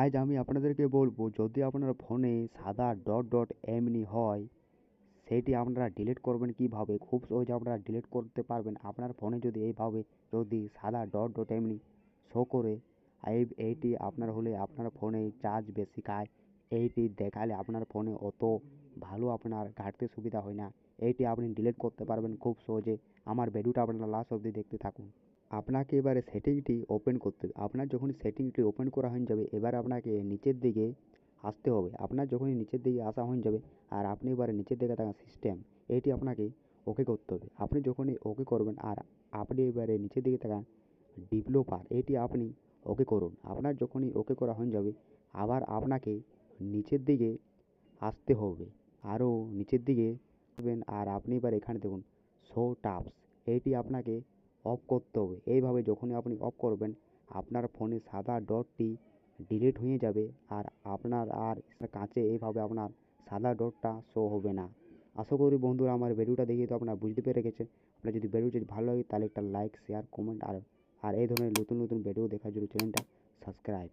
আজ আমি আপনাদেরকে বলব, যদি আপনার ফোনে সাদা ডট ডট এমনি হয়, সেটি আপনারা ডিলিট করবেন কীভাবে? খুব সহজে আপনারা ডিলিট করতে পারবেন। আপনার ফোনে যদি এইভাবে, যদি সাদা ডট ডট এমনি শো করে, এই, এইটি আপনার হলে আপনার ফোনে চার্জ বেশি খায়। এইটি দেখালে আপনার ফোনে অত আপনার ঘাঁটতে সুবিধা হয় না। এইটি আপনি ডিলিট করতে পারবেন খুব সহজে। আমার ভিডিওটা আপনারা লাস্ট অবধি দেখতে থাকুন। আপনাকে এবারে সেটিংটি ওপেন করতে হবে। আপনার যখন সেটিংটি ওপেন করা হয়ে যাবে, এবার আপনাকে নিচের দিকে আসতে হবে। আপনার যখনই নিচের দিকে আসা হয়ে যাবে, আর আপনি এবারে নিচের দিকে থাকা সিস্টেম এইটি আপনাকে ওকে করতে হবে। আপনি যখনই ওকে করবেন, আর আপনি এবারে নিচের দিকে থাকা ডেভেলপার এটি আপনি ওকে করুন। আপনার যখনই ওকে করা হয়ে যাবে, আবার আপনাকে নিচের দিকে আসতে হবে। আরও নিচের দিকে আর আপনি এবার এখানে দেখুন শো টাপস এইটি আপনাকে অফ করতে হবে। এইভাবে যখনই আপনি অফ করবেন, আপনার ফোনে সাদা ডটটি ডিলিট হয়ে যাবে আর আপনার আর কাছে এইভাবে আপনার সাদা ডটটা শো হবে না। আশা করি বন্ধুরা আমার ভিডিওটা দেখে তো আপনারা বুঝতে পেরে গেছেন। আপনার যদি ভিডিও যদি ভালো লাগে তাহলে একটা লাইক শেয়ার কমেন্ট আর আর এই ধরনের নতুন নতুন ভিডিও দেখার জন্য চ্যানেলটা সাবস্ক্রাইব